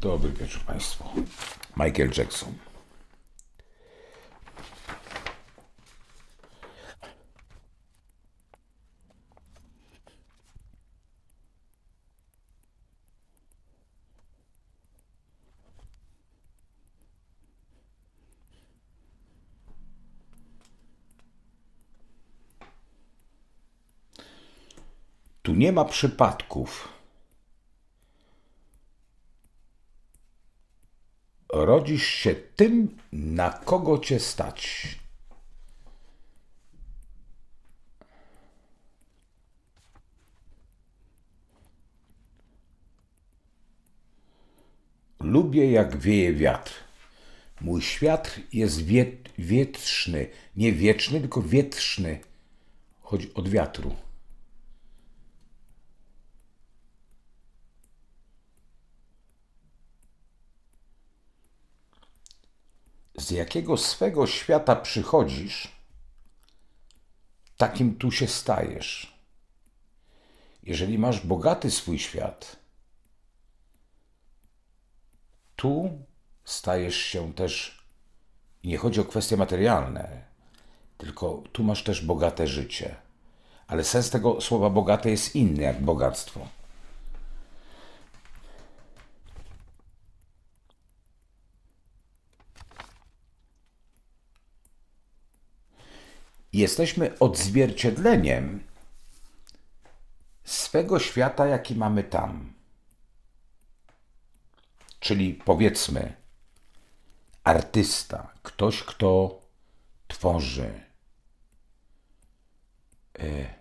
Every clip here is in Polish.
Dobry wieczór Państwu. Michael Jackson. Tu nie ma przypadków. Rodzisz się tym, na kogo cię stać. Lubię, jak wieje wiatr. Mój świat jest wiet, wietrzny. Nie wieczny, tylko wietrzny. Chodzi od wiatru. Z jakiego swego świata przychodzisz, takim tu się stajesz. Jeżeli masz bogaty swój świat, tu stajesz się też, i nie chodzi o kwestie materialne, tylko tu masz też bogate życie. Ale sens tego słowa bogate jest inny jak bogactwo. Jesteśmy odzwierciedleniem swego świata, jaki mamy tam. Czyli powiedzmy, artysta, ktoś, kto tworzy. E,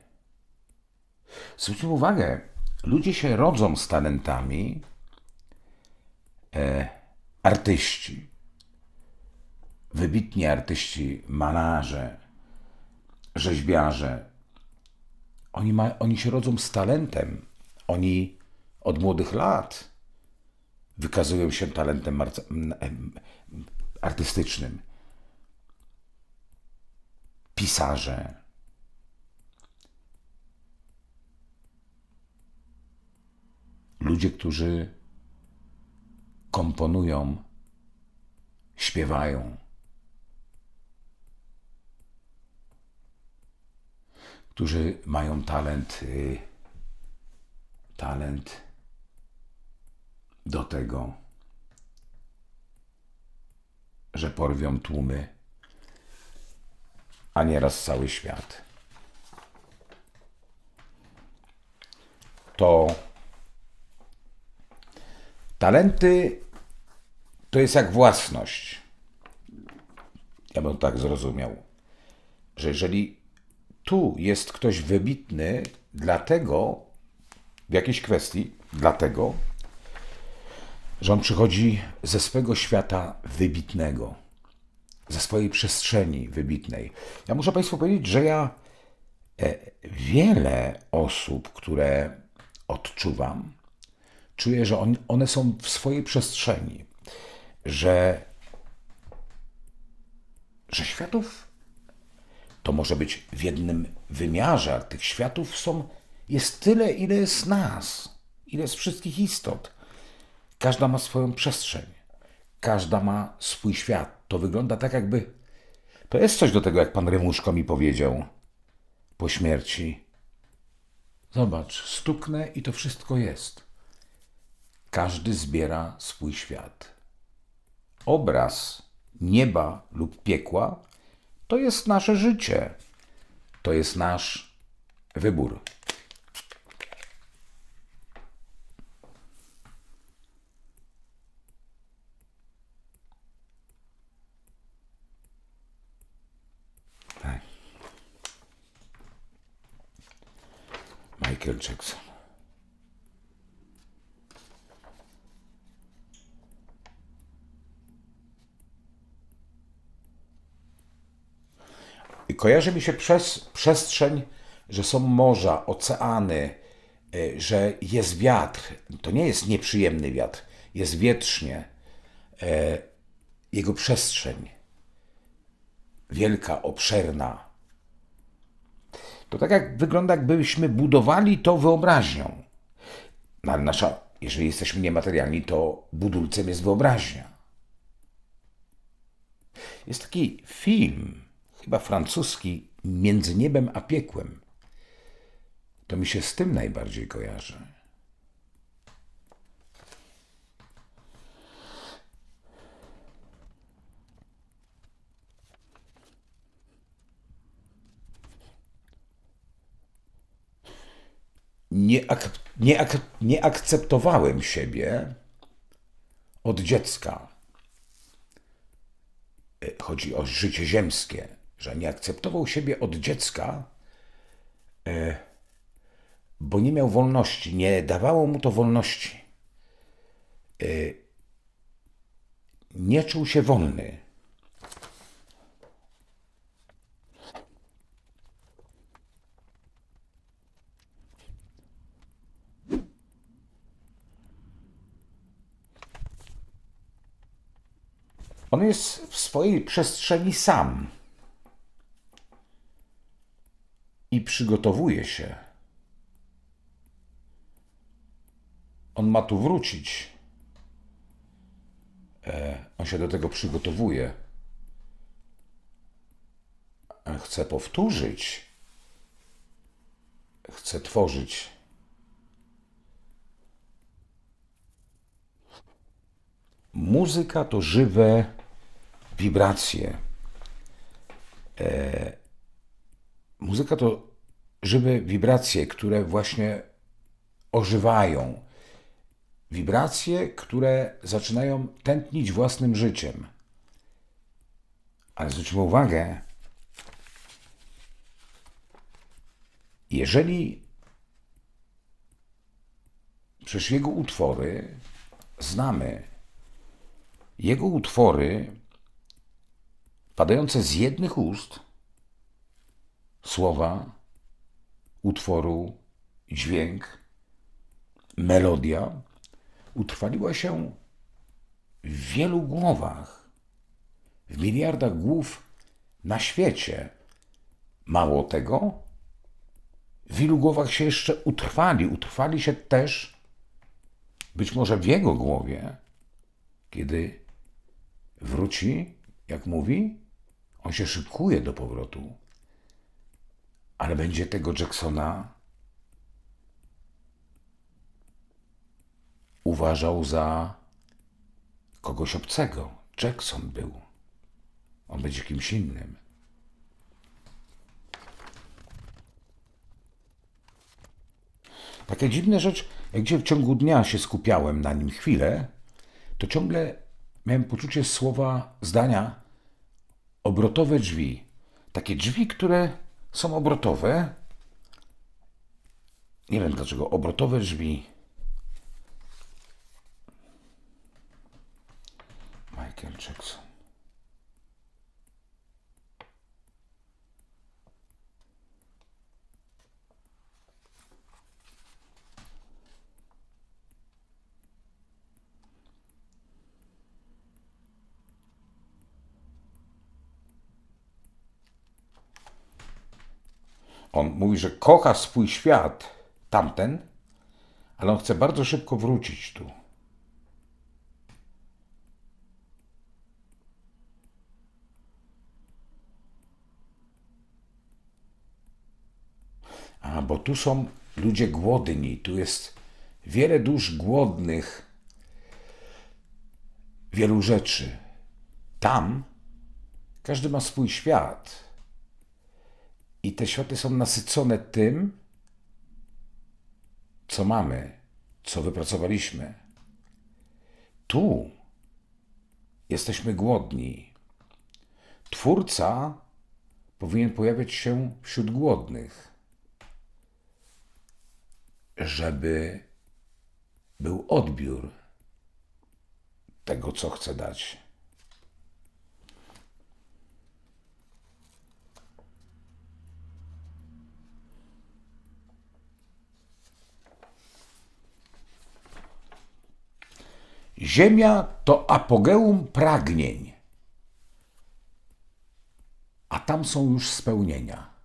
Zwróćmy uwagę, ludzie się rodzą z talentami, e, artyści, wybitni artyści, malarze, rzeźbiarze, oni, ma, oni się rodzą z talentem. Oni od młodych lat wykazują się talentem artystycznym. Pisarze. Ludzie, którzy komponują, śpiewają. Którzy mają talent, y, talent do tego, że porwią tłumy, a nieraz cały świat. To talenty to jest jak własność. Ja bym tak zrozumiał, że jeżeli tu jest ktoś wybitny, dlatego, w jakiejś kwestii, dlatego, że on przychodzi ze swego świata wybitnego, ze swojej przestrzeni wybitnej. Ja muszę Państwu powiedzieć, że ja e, wiele osób, które odczuwam, czuję, że on, one są w swojej przestrzeni, że, że światów to może być w jednym wymiarze, ale tych światów są, jest tyle, ile jest nas, ile jest wszystkich istot. Każda ma swoją przestrzeń, każda ma swój świat. To wygląda tak, jakby. To jest coś do tego, jak pan Rymuszko mi powiedział po śmierci. Zobacz, stuknę i to wszystko jest. Każdy zbiera swój świat. Obraz nieba lub piekła to jest nasze życie. To jest nasz wybór. Tak. Michael Jackson. Kojarzy mi się przez przestrzeń, że są morza, oceany, y, że jest wiatr. To nie jest nieprzyjemny wiatr, jest wietrznie. E, Jego przestrzeń wielka, obszerna. To tak jak wygląda, jakbyśmy budowali to wyobraźnią. No, ale nasza jeżeli jesteśmy niematerialni, to budulcem jest wyobraźnia. Jest taki film, chyba francuski, Między niebem a piekłem. To mi się z tym najbardziej kojarzy. nie, ak, nie, ak, nie akceptowałem siebie od dziecka. E, Chodzi o życie ziemskie, że nie akceptował siebie od dziecka, e, bo nie miał wolności, nie dawało mu to wolności. E, Nie czuł się wolny. On jest w swojej przestrzeni sam i przygotowuje się. On ma tu wrócić. E, on się do tego przygotowuje. A Chce powtórzyć. Chce tworzyć. Muzyka to żywe wibracje. E, muzyka to żywe wibracje, które właśnie ożywają. Wibracje, które zaczynają tętnić własnym życiem. Ale zwróćmy uwagę, jeżeli przez jego utwory znamy jego utwory padające z jednych ust, słowa, utworu, dźwięk, melodia, utrwaliła się w wielu głowach, w miliardach głów na świecie. Mało tego, w wielu głowach się jeszcze utrwali. Utrwali się też, być może w jego głowie, kiedy wróci, jak mówi, on się szykuje do powrotu, ale będzie tego Jacksona uważał za kogoś obcego. Jackson był. On będzie kimś innym. Taka dziwna rzecz, jak gdzie w ciągu dnia się skupiałem na nim chwilę, to ciągle miałem poczucie słowa, zdania obrotowe drzwi. Takie drzwi, które są obrotowe. Nie wiem dlaczego. Obrotowe drzwi. Michael Jackson. On mówi, że kocha swój świat, tamten, ale on chce bardzo szybko wrócić tu. A, bo tu są ludzie głodni, tu jest wiele dusz głodnych, wielu rzeczy. Tam każdy ma swój świat. I te światy są nasycone tym, co mamy, co wypracowaliśmy. Tu jesteśmy głodni. Twórca powinien pojawiać się wśród głodnych, żeby był odbiór tego, co chce dać. Ziemia to apogeum pragnień, a tam są już spełnienia.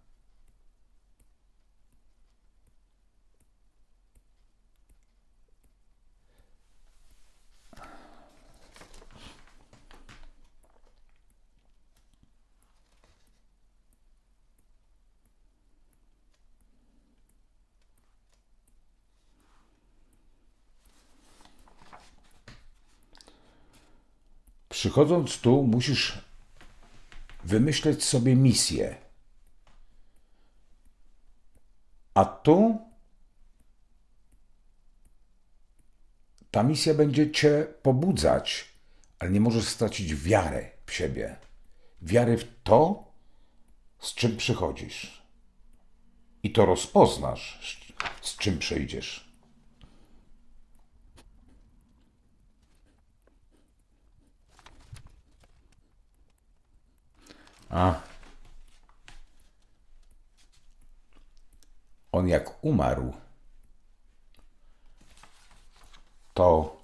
Przychodząc tu, musisz wymyśleć sobie misję. A tu ta misja będzie cię pobudzać, ale nie możesz stracić wiary w siebie. Wiary w to, z czym przychodzisz. I to rozpoznasz, z- czym przyjdziesz. A. On jak umarł, to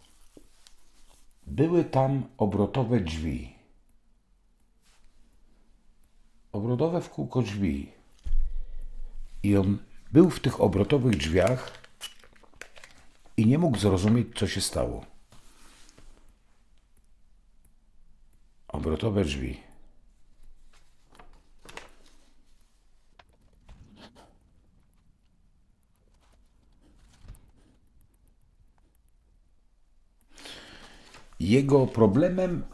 były tam obrotowe drzwi. Obrotowe w kółko drzwi. I on był w tych obrotowych drzwiach i nie mógł zrozumieć, co się stało. Obrotowe drzwi. Jego problemem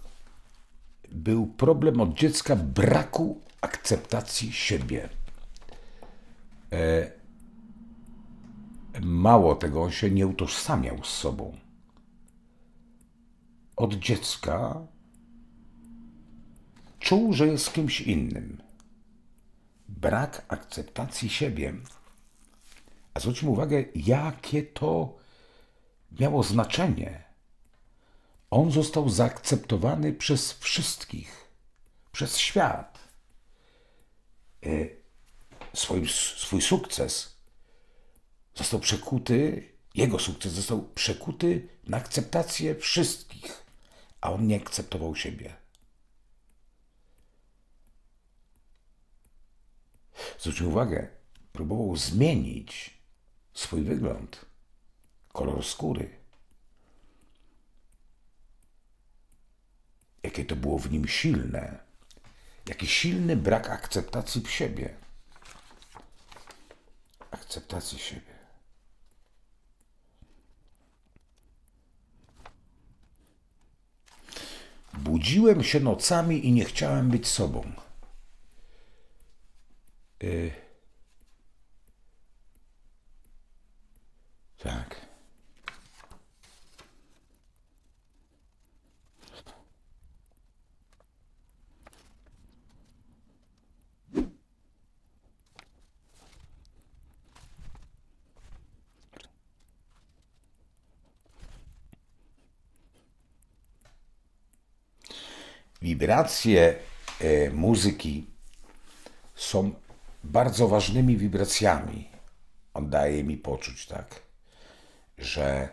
był problem od dziecka braku akceptacji siebie. E, mało tego, on się nie utożsamiał z sobą. Od dziecka czuł, że jest kimś innym. Brak akceptacji siebie. A zwróćmy uwagę, jakie to miało znaczenie. On został zaakceptowany przez wszystkich, przez świat. E, Swój, swój sukces został przekuty, jego sukces został przekuty na akceptację wszystkich, a on nie akceptował siebie. Zwróćmy uwagę, próbował zmienić swój wygląd, kolor skóry. Jakie to było w nim silne, jaki silny brak akceptacji w siebie. Akceptacji siebie. Budziłem się nocami i nie chciałem być sobą. Y... Tak. Wibracje e, muzyki są bardzo ważnymi wibracjami. On daje mi poczuć, tak, że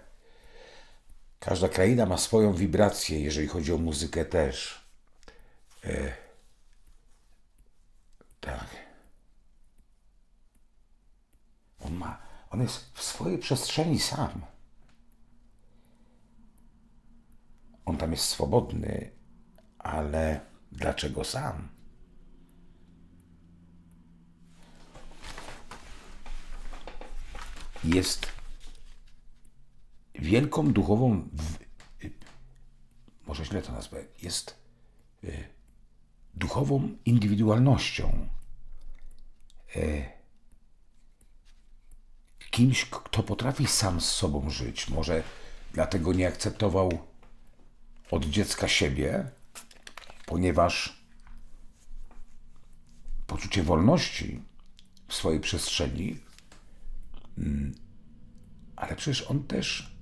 każda kraina ma swoją wibrację, jeżeli chodzi o muzykę też. E, tak. On ma, on jest w swojej przestrzeni sam. On tam jest swobodny, ale dlaczego sam? Jest wielką duchową, w- może źle to nazwę, jest y, duchową indywidualnością. Y, Kimś, kto potrafi sam z sobą żyć. Może dlatego nie akceptował od dziecka siebie, ponieważ poczucie wolności w swojej przestrzeni, mm, ale przecież on też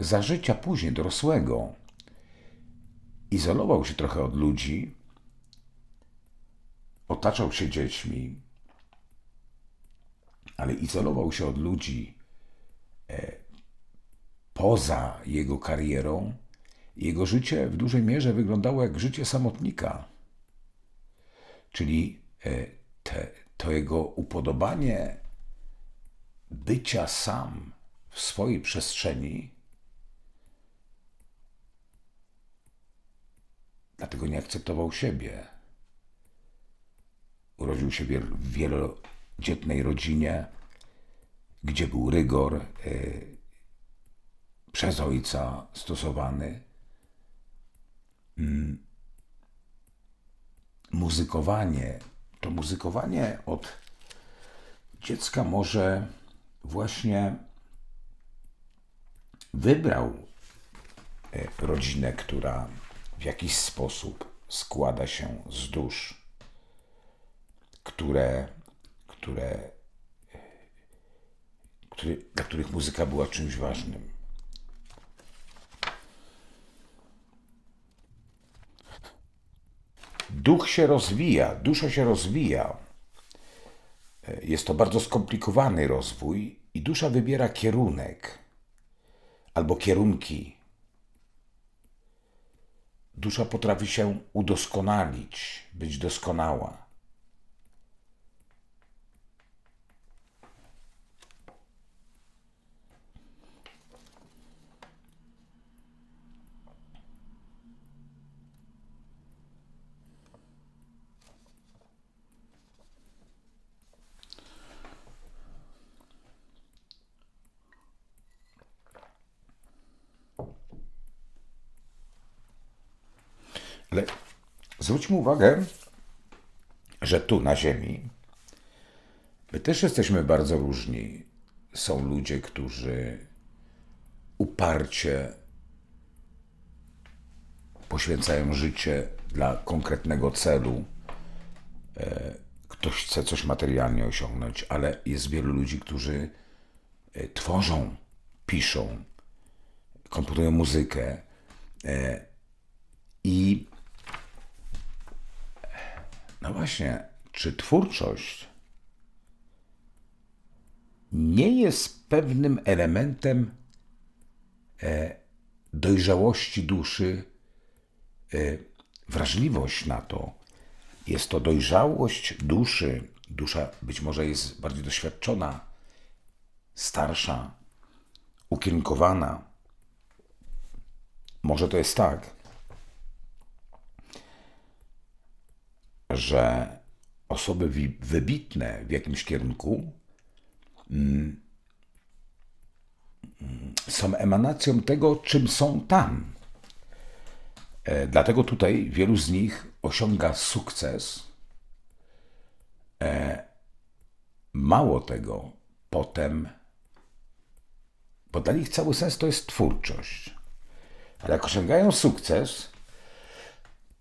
za życia później dorosłego izolował się trochę od ludzi, otaczał się dziećmi, ale izolował się od ludzi e, poza jego karierą. Jego życie w dużej mierze wyglądało jak życie samotnika. Czyli e, te, to jego upodobanie bycia sam w swojej przestrzeni, dlatego nie akceptował siebie. Urodził się w wielodzietnej rodzinie, gdzie był rygor e, przez ojca stosowany. Mm, muzykowanie, to muzykowanie od dziecka może właśnie wybrał e, rodzinę, która w jakiś sposób składa się z dusz, które, które, e, dla których muzyka była czymś ważnym. Duch się rozwija, dusza się rozwija. Jest to bardzo skomplikowany rozwój i dusza wybiera kierunek albo kierunki. Dusza potrafi się udoskonalić, być doskonała. Ale zwróćmy uwagę, że tu na Ziemi my też jesteśmy bardzo różni. Są ludzie, którzy uparcie poświęcają życie dla konkretnego celu. E, Ktoś chce coś materialnie osiągnąć, ale jest wielu ludzi, którzy e, tworzą, piszą, komponują muzykę e, i no właśnie, czy twórczość nie jest pewnym elementem e, dojrzałości duszy, e, wrażliwość na to? Jest to dojrzałość duszy. Dusza być może jest bardziej doświadczona, starsza, ukierunkowana. Może to jest tak, że osoby wybitne w jakimś kierunku mm, mm, są emanacją tego, czym są tam. E, Dlatego tutaj wielu z nich osiąga sukces. E, Mało tego, potem, bo dla nich cały sens to jest twórczość. Ale jak osiągają sukces,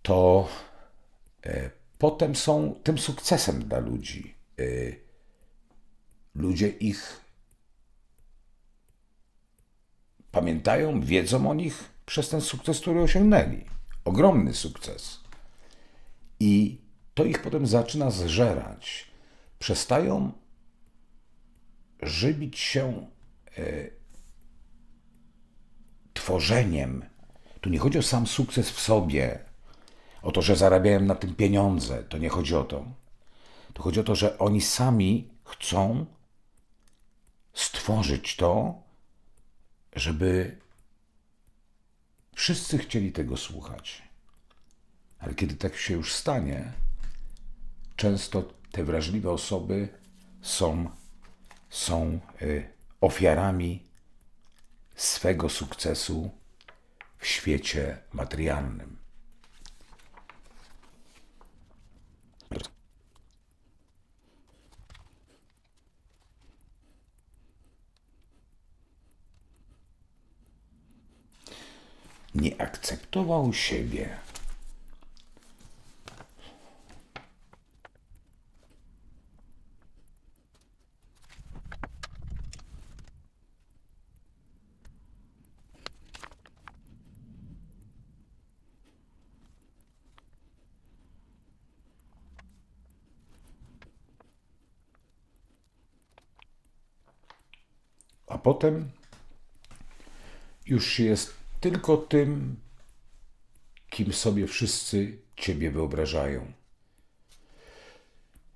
to e, potem są tym sukcesem dla ludzi. E, Ludzie ich pamiętają, wiedzą o nich przez ten sukces, który osiągnęli. Ogromny sukces. I to ich potem zaczyna zżerać. Przestają żywić się e, tworzeniem. Tu nie chodzi o sam sukces w sobie, o to, że zarabiają na tym pieniądze. To nie chodzi o to. To chodzi o to, że oni sami chcą stworzyć to, żeby wszyscy chcieli tego słuchać. Ale kiedy tak się już stanie, często te wrażliwe osoby są, są y, ofiarami swego sukcesu w świecie materialnym. Nie akceptował siebie. A potem już jest tylko tym, kim sobie wszyscy ciebie wyobrażają.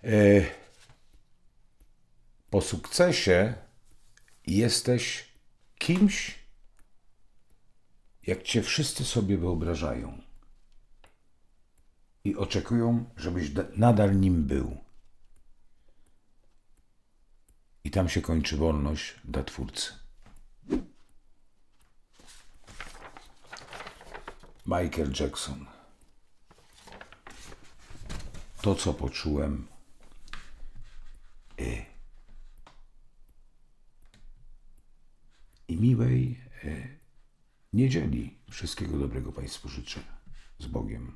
E, po sukcesie jesteś kimś, jak cię wszyscy sobie wyobrażają. I oczekują, żebyś da- nadal nim był. I tam się kończy wolność dla twórcy. Michael Jackson. To, co poczułem. Y. I miłej y, niedzieli. Wszystkiego dobrego Państwu życzę. Z Bogiem.